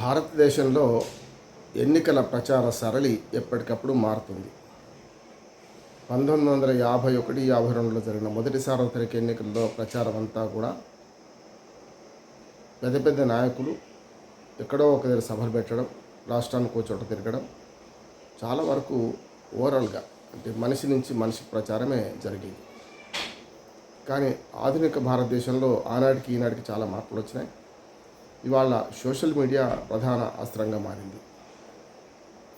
భారతదేశంలో ఎన్నికల ప్రచార సరళి ఎప్పటికప్పుడు మారుతుంది. పంతొమ్మిది వందల యాభై ఒకటి యాభై రెండులో జరిగిన మొదటి సార్వత్రిక ఎన్నికల్లో ప్రచారం అంతా కూడా పెద్ద పెద్ద నాయకులు ఎక్కడో ఒక దగ్గర సభలు పెట్టడం రాష్ట్రానికి ఒక చోట తిరగడం చాలా వరకు ఓవరాల్గా అంటే మనిషి నుంచి మనిషి ప్రచారమే జరిగింది. కానీ ఆధునిక భారతదేశంలో ఆనాటికి ఈనాటికి చాలా మార్పులు వచ్చినాయి. ఇవాళ సోషల్ మీడియా ప్రధాన అస్త్రంగా మారింది.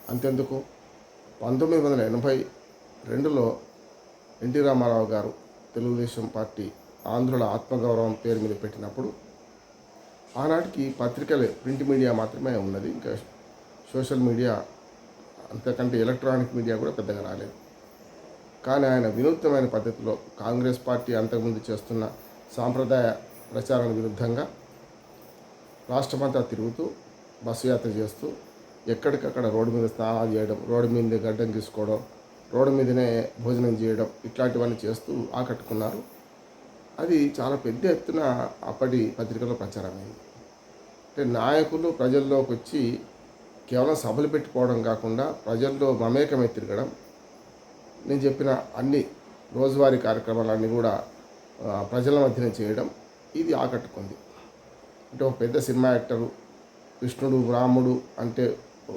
అంతెందుకు? పంతొమ్మిది వందల ఎనభై రెండులో ఎన్టీ రామారావు గారు తెలుగుదేశం పార్టీ ఆంధ్రుల ఆత్మగౌరవం పేరు మీద పెట్టినప్పుడు ఆనాటికి పత్రికలే ప్రింట్ మీడియా మాత్రమే ఉన్నది. ఇంకా సోషల్ మీడియా అంతకంటే ఎలక్ట్రానిక్ మీడియా కూడా పెద్దగా రాలేదు. కానీ ఆయన వినూత్నమైన పద్ధతిలో కాంగ్రెస్ పార్టీ అంతకుముందు చేస్తున్న సాంప్రదాయ ప్రచారానికి విరుద్ధంగా రాష్ట్రమంతా తిరుగుతూ బస్సు యాత్ర చేస్తూ ఎక్కడికక్కడ రోడ్డు మీద స్నానాలు చేయడం రోడ్డు మీద గడ్డం తీసుకోవడం రోడ్డు మీదనే భోజనం చేయడం ఇట్లాంటివన్నీ చేస్తూ ఆకట్టుకున్నారు. అది చాలా పెద్ద ఎత్తున అప్పటి పత్రికలో ప్రచారమైంది. అంటే నాయకులు ప్రజల్లోకి వచ్చి కేవలం సభలు పెట్టుకోవడం కాకుండా ప్రజల్లో మమేకమై తిరగడం నేను చెప్పిన అన్ని రోజువారీ కార్యక్రమాలన్నీ కూడా ప్రజల మధ్యన చేయడం ఇది ఆకట్టుకుంది. అంటే ఒక పెద్ద సినిమా యాక్టరు కృష్ణుడు రాముడు అంటే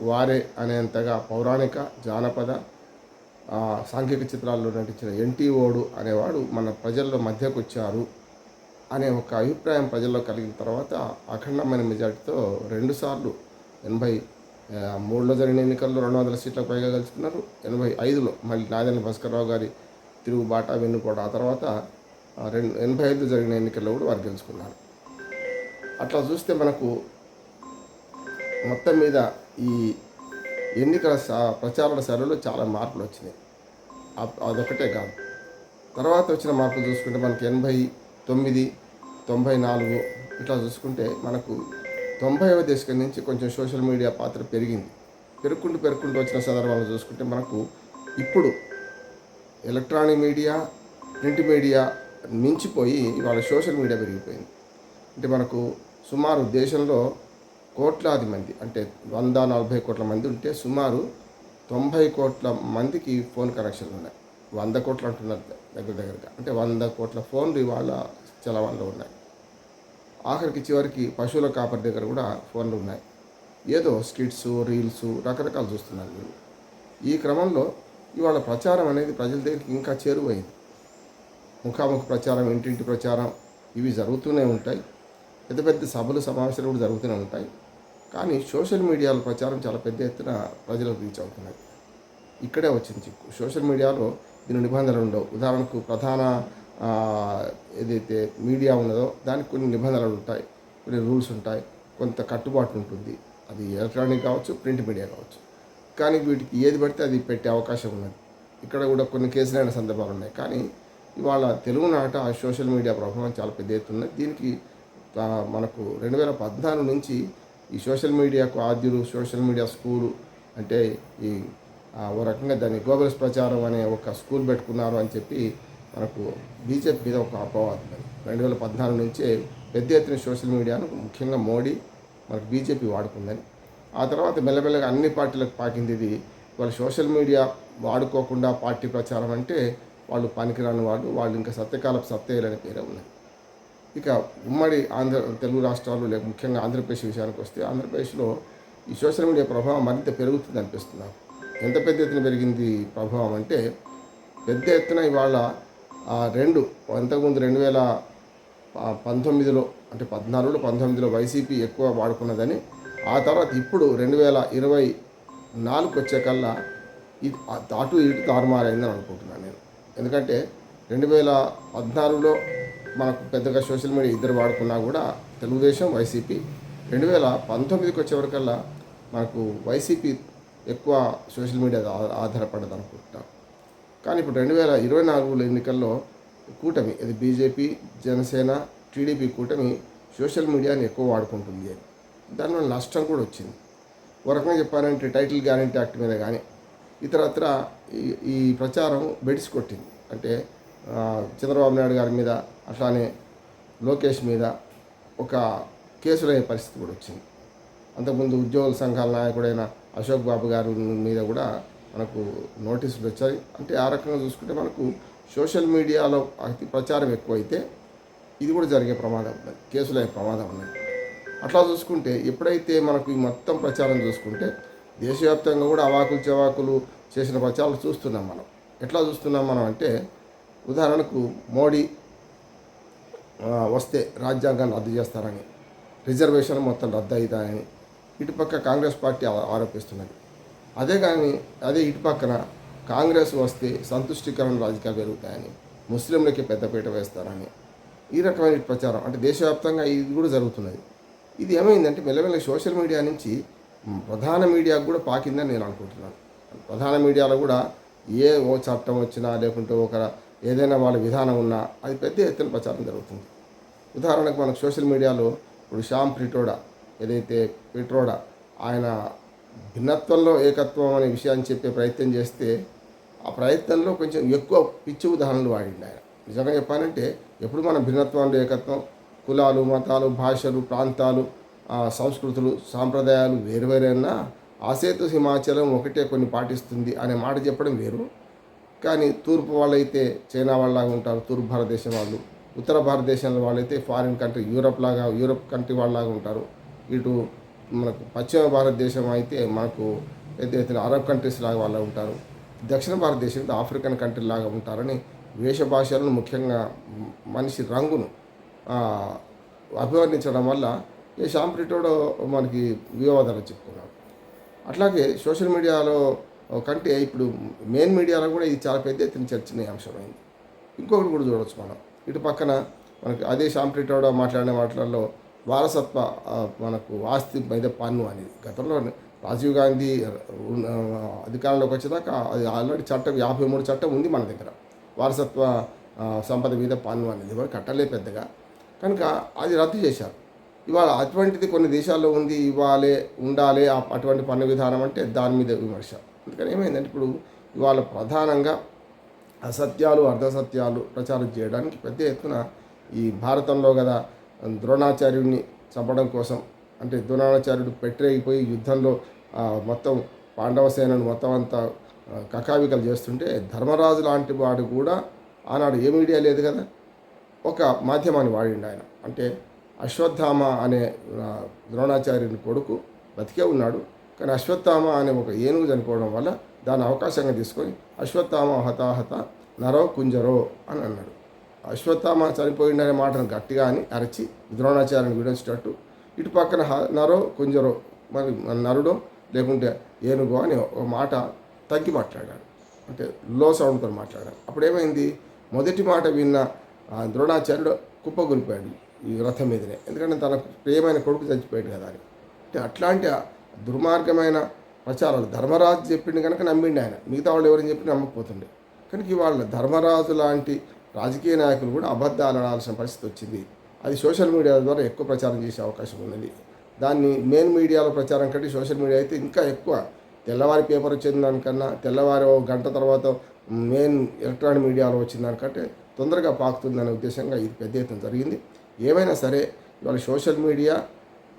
వారే అనేంతగా పౌరాణిక జానపద సాంఘిక చిత్రాల్లో నటించిన ఎన్టీఓడు అనేవాడు మన ప్రజల్లో మధ్యకు వచ్చారు అనే ఒక అభిప్రాయం ప్రజల్లో కలిగిన తర్వాత అఖండమైన మెజార్టీతో రెండుసార్లు ఎనభై మూడులో జరిగిన ఎన్నికల్లో రెండు వందల సీట్లకు పైగా గెలుచుకున్నారు. ఎనభై ఐదులో మళ్ళీ నాదెండ్ల భాస్కర్రావు గారి తిరుగుబాట వెన్నుపోట ఆ తర్వాత రెండు ఎనభై ఐదులో జరిగిన ఎన్నికల్లో కూడా వారు గెలుచుకున్నారు. అట్లా చూస్తే మనకు మొత్తం మీద ఈ ఎన్నికల స- ప్రచారాల సరళిలో చాలా మార్పులు వచ్చినాయి. అదొకటే కాదు. తర్వాత వచ్చిన మార్పులు చూసుకుంటే మనకి ఎనభై తొమ్మిది తొంభై నాలుగు ఇట్లా చూసుకుంటే మనకు తొంభైవ దశకం నుంచి కొంచెం సోషల్ మీడియా పాత్ర పెరిగింది. పెరుక్కుంటూ పెరుక్కుంటూ వచ్చిన సందర్భాలు చూసుకుంటే మనకు ఇప్పుడు ఎలక్ట్రానిక్ మీడియా ప్రింట్ మీడియా మించిపోయి ఇవాళ సోషల్ మీడియా పెరిగిపోయింది. అంటే మనకు సుమారు దేశంలో కోట్లాది మంది అంటే వంద నలభై కోట్ల మంది ఉంటే సుమారు తొంభై కోట్ల మందికి ఫోన్ కనెక్షన్లు ఉన్నాయి. వంద కోట్లు అంటున్నారు దగ్గర దగ్గరగా. అంటే వంద కోట్ల ఫోన్లు ఇవాళ చలవాళ్ళు ఉన్నాయి. ఆఖరికి చివరికి పశువుల కాపరి దగ్గర కూడా ఫోన్లు ఉన్నాయి. ఏదో స్కిట్స్ రీల్స్ రకరకాలు చూస్తున్నారు మీరు ఈ క్రమంలో ఇవాళ ప్రచారం అనేది ప్రజల దగ్గరికి ఇంకా చేరువైంది. ముఖాముఖి ప్రచారం ఇంటింటి ప్రచారం ఇవి జరుగుతూనే ఉంటాయి. పెద్ద పెద్ద సభలు సమావేశాలు కూడా జరుగుతూనే ఉంటాయి. కానీ సోషల్ మీడియాలో ప్రచారం చాలా పెద్ద ఎత్తున ప్రజలకు రీచ్ అవుతున్నాయి ఇక్కడే వచ్చింది చిక్కు. సోషల్ మీడియాలో దీని నిబంధనలు ఉండవు. ఉదాహరణకు ప్రధాన ఏదైతే మీడియా ఉన్నదో దానికి కొన్ని నిబంధనలు ఉంటాయి. కొన్ని రూల్స్ ఉంటాయి. కొంత కట్టుబాటు ఉంటుంది. అది ఎలక్ట్రానిక్ కావచ్చు ప్రింట్ మీడియా కావచ్చు. కానీ వీటికి ఏది పడితే అది పెట్టే అవకాశం ఉన్నది. ఇక్కడ కూడా కొన్ని కేసులైన సందర్భాలు ఉన్నాయి. కానీ ఇవాళ తెలుగునాట ఆ సోషల్ మీడియా ప్రభావం చాలా పెద్ద ఎత్తున్నది దీనికి మనకు రెండు వేల పద్నాలుగు నుంచి ఈ సోషల్ మీడియాకు ఆద్యులు సోషల్ మీడియా స్కూలు అంటే ఈ ఓ రకంగా దాన్ని గోబల్స్ ప్రచారం అనే ఒక స్కూల్ పెట్టుకున్నారు అని చెప్పి మనకు బీజేపీ మీద ఒక అపవాదం రెండు వేల పద్నాలుగు నుంచే పెద్ద ఎత్తున సోషల్ మీడియాను ముఖ్యంగా మోడీ మనకు బీజేపీ వాడుకుందని. ఆ తర్వాత మెల్లమెల్లగా అన్ని పార్టీలకు పాకింది ఇది. వాళ్ళు సోషల్ మీడియా వాడుకోకుండా పార్టీ ప్రచారం అంటే వాళ్ళు పనికిరాని వాళ్ళు వాళ్ళు ఇంకా సత్యకాలపు సత్యయులని పేరే ఉన్నాయి ఇక ఉమ్మడి ఆంధ్ర తెలుగు రాష్ట్రాలు లేక ముఖ్యంగా ఆంధ్రప్రదేశ్ విషయానికి వస్తే ఆంధ్రప్రదేశ్లో ఈ సోషల్ మీడియా ప్రభావం మరింత పెరుగుతుంది అనిపిస్తుంది నాకు. ఎంత పెద్ద ఎత్తున పెరిగింది ప్రభావం అంటే పెద్ద ఎత్తున ఇవాళ రెండు అంతకుముందు రెండు వేల పంతొమ్మిదిలో అంటే పద్నాలుగులో పంతొమ్మిదిలో వైసీపీ ఎక్కువ వాడుకున్నదని ఆ తర్వాత ఇప్పుడు రెండు వేల ఇరవై నాలుగు వచ్చేకల్లా ఇది అటు ఇటు తారుమారైందని అనుకుంటున్నాను నేను. ఎందుకంటే రెండు వేల పద్నాలుగులో మనకు పెద్దగా సోషల్ మీడియా ఇద్దరు వాడుకున్నా కూడా తెలుగుదేశం వైసీపీ రెండు వేల పంతొమ్మిదికి వచ్చేవరకల్లా మనకు వైసీపీ ఎక్కువ సోషల్ మీడియా ఆధారపడదు అనుకుంటా. కానీ ఇప్పుడు రెండు వేల ఇరవై నాలుగులో ఎన్నికల్లో కూటమి ఇది బీజేపీ జనసేన టీడీపీ కూటమి సోషల్ మీడియాని ఎక్కువ వాడుకుంటుంది. అని దానివల్ల నష్టం కూడా వచ్చింది. ఒక రకంగా చెప్పాలంటే టైటిల్ గ్యారంటీ యాక్ట్ మీద కానీ ఇతరత్ర ఈ ఈ ప్రచారం బెడిసి కొట్టింది. అంటే చంద్రబాబు నాయుడు గారి మీద అట్లానే లోకేష్ మీద ఒక కేసులు అయ్యే పరిస్థితి కూడా వచ్చింది. అంతకుముందు ఉద్యోగుల సంఘాల నాయకుడైన అశోక్ బాబు గారి మీద కూడా మనకు నోటీసులు వచ్చాయి. అంటే ఆ రకంగా చూసుకుంటే మనకు సోషల్ మీడియాలో అతి ప్రచారం ఎక్కువైతే ఇది కూడా జరిగే ప్రమాదం ఉన్నది కేసులు అయ్యే ప్రమాదం ఉన్నది. అట్లా చూసుకుంటే ఎప్పుడైతే మనకు ఈ మొత్తం ప్రచారం చూసుకుంటే దేశవ్యాప్తంగా కూడా అవాకులు చవాకులు చేసిన ప్రచారాలు చూస్తున్నాం మనం. ఎట్లా చూస్తున్నాం మనం అంటే ఉదాహరణకు మోడీ వస్తే రాజ్యాంగాన్ని రద్దు చేస్తారని రిజర్వేషన్ మొత్తం రద్దు అవుతాయని ఇటుపక్క కాంగ్రెస్ పార్టీ ఆరోపిస్తున్నది. అదే కానీ అదే ఇటుపక్కన కాంగ్రెస్ వస్తే సంతుష్టికరణ రాజకీయాలు పెరుగుతాయని ముస్లింలకి పెద్దపీట వేస్తారని ఈ రకమైన ప్రచారం అంటే దేశవ్యాప్తంగా ఇది కూడా జరుగుతున్నది. ఇది ఏమైందంటే మెల్లమెల్ల సోషల్ మీడియా నుంచి ప్రధాన మీడియాకు కూడా పాకిందని నేను అనుకుంటున్నాను. ప్రధాన మీడియాలో కూడా ఏ ఓ చట్టం వచ్చినా లేకుంటే ఒక ఏదైనా వాళ్ళ విధానం ఉన్నా అది పెద్ద ఎత్తున ప్రచారం జరుగుతుంది. ఉదాహరణకు మనకు సోషల్ మీడియాలో ఇప్పుడు శ్యామ్ ప్రిటోడా ఏదైతే ప్రిటోడా ఆయన భిన్నత్వంలో ఏకత్వం అనే విషయాన్ని చెప్పే ప్రయత్నం చేస్తే ఆ ప్రయత్నంలో కొంచెం ఎక్కువ పిచ్చి ఉదాహరణలు వాడింది ఆయన. నిజంగా చెప్పాలంటే ఎప్పుడు మనం భిన్నత్వంలో ఏకత్వం కులాలు మతాలు భాషలు ప్రాంతాలు సంస్కృతులు సాంప్రదాయాలు వేరువేరైనా ఆసేతు హిమాచలం ఒకటే కొన్ని పాటిస్తుంది అనే మాట చెప్పడం వేరు. కానీ తూర్పు వాళ్ళైతే చైనా వాళ్ళలాగా ఉంటారు తూర్పు భారతదేశం వాళ్ళు. ఉత్తర భారతదేశంలో వాళ్ళైతే ఫారిన్ కంట్రీ యూరప్ లాగా యూరప్ కంట్రీ వాళ్ళలాగా ఉంటారు. ఇటు మనకు పశ్చిమ భారతదేశం అయితే మనకు ఎత్తున అరబ్ కంట్రీస్ లాగా వాళ్ళు ఉంటారు. దక్షిణ భారతదేశం అయితే ఆఫ్రికన్ కంట్రీ లాగా ఉంటారని వేష భాషలను ముఖ్యంగా మనిషి రంగును అభివర్ణించడం వల్ల ఈ షాంప్రిటోడో మనకి వివాదాలు చెప్పుకున్నాడు అట్లాగే సోషల్ మీడియాలో కంటే ఇప్పుడు మెయిన్ మీడియాలో కూడా ఇది చాలా పెద్ద ఎత్తున చర్చనీయాంశమైంది ఇంకొకటి కూడా చూడవచ్చు మనం. ఇటు పక్కన మనకి అదే శాంప్రిటోడ మాట్లాడిన మాటలలో వారసత్వ మనకు ఆస్తి మీద పన్ను అనేది. గతంలో రాజీవ్ గాంధీ ఉన్న- అధికారంలోకి వచ్చేదాకా అది ఆల్రెడీ చట్టం యాభై మూడు చట్టం ఉంది మన దగ్గర. వారసత్వ సంపద మీద పన్ను అనేది ఎవరు కట్టలే పెద్దగా. కనుక అది రద్దు చేశారు. ఇవాళ అటువంటిది కొన్ని దేశాల్లో ఉంది ఇవ్వాలి ఉండాలి అటువంటి పన్ను విధానం అంటే దాని మీద విమర్శ. అందుకని ఏమైందంటే ఇప్పుడు ఇవాళ ప్రధానంగా అసత్యాలు అర్ధసత్యాలు ప్రచారం చేయడానికి పెద్ద ఎత్తున ఈ భారతంలో కదా ద్రోణాచార్యుడిని చంపడం కోసం అంటే ద్రోణాచార్యుడు పెట్టరేగిపోయి యుద్ధంలో మొత్తం పాండవ సేనను మొత్తం అంతా కకావికలు చేస్తుంటే ధర్మరాజు లాంటి వాడు కూడా ఆనాడు ఏ మీడియా లేదు కదా ఒక మాధ్యమాన్ని వాడిండు ఆయన. అంటే అశ్వత్థామ అనే ద్రోణాచార్యుని కొడుకు బతికే ఉన్నాడు. కానీ అశ్వత్థామ అనే ఒక ఏనుగు చనిపోవడం వల్ల దాని అవకాశంగా తీసుకొని అశ్వత్థామ హతాహత నరో కుంజరో అని అన్నాడు. అశ్వత్థామ చనిపోయిండనే మాటను గట్టిగా అని అరచి ద్రోణాచార్యని విడించేటట్టు ఇటు పక్కన నరో కుంజరో మరి నరుడో లేకుంటే ఏనుగో అని ఒక మాట తగ్గి మాట్లాడాడు. అంటే లో సౌండ్తో మాట్లాడాడు. అప్పుడు ఏమైంది మొదటి మాట విన్న ఆ ద్రోణాచార్యుడు కుప్పగొలిపోయాడు ఈ రథం మీదనే. ఎందుకంటే తన ప్రియమైన కొడుకు చచ్చిపోయాడు కదా అని. అంటే అట్లాంటి దుర్మార్గమైన ప్రచారాలు. ధర్మరాజు చెప్పిండు కనుక నమ్మిండి ఆయన. మిగతా వాళ్ళు ఎవరని చెప్పి నమ్మకపోతుండే. కనుక ఇవాళ ధర్మరాజు లాంటి రాజకీయ నాయకులు కూడా అబద్ధాలు ఆడాల్సిన పరిస్థితి వచ్చింది. అది సోషల్ మీడియా ద్వారా ఎక్కువ ప్రచారం చేసే అవకాశం ఉన్నది. దాన్ని మెయిన్ మీడియాలో ప్రచారం కంటే సోషల్ మీడియా అయితే ఇంకా ఎక్కువ. తెల్లవారి పేపర్ వచ్చిన దానికన్నా తెల్లవారి ఓ గంట తర్వాత మెయిన్ ఎలక్ట్రానిక్ మీడియాలో వచ్చిన దానికంటే తొందరగా పాకుతుందనే ఉద్దేశంగా ఇది పెద్ద ఎత్తున జరిగింది. ఏమైనా సరే ఇవాళ సోషల్ మీడియా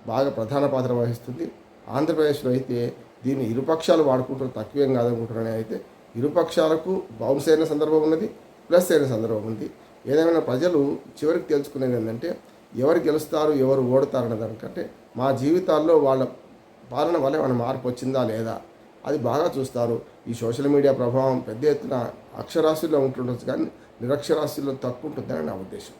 బాగా ప్రధాన పాత్ర వహిస్తుంది. ఆంధ్రప్రదేశ్లో అయితే దీన్ని ఇరుపక్షాలు వాడుకుంటారు తక్కువేం కాదనుకుంటారని అయితే ఇరుపక్షాలకు బౌన్స్ అయిన సందర్భం ఉన్నది ప్లస్ అయిన సందర్భం ఉంది. ఏదైనా ప్రజలు చివరికి తెలుసుకునేది ఏంటంటే ఎవరు గెలుస్తారు ఎవరు ఓడతారు అనే దానికంటే మా జీవితాల్లో వాళ్ళ పాలన వల్ల ఏమైనా మార్పు వచ్చిందా లేదా? అది బాగా చూస్తారు. ఈ సోషల్ మీడియా ప్రభావం పెద్ద ఎత్తున అక్షరాస్యుల్లో ఉంటుండొచ్చు కానీ నిరక్షరాస్యుల్లో తక్కువ ఉంటుందని నా ఉద్దేశం.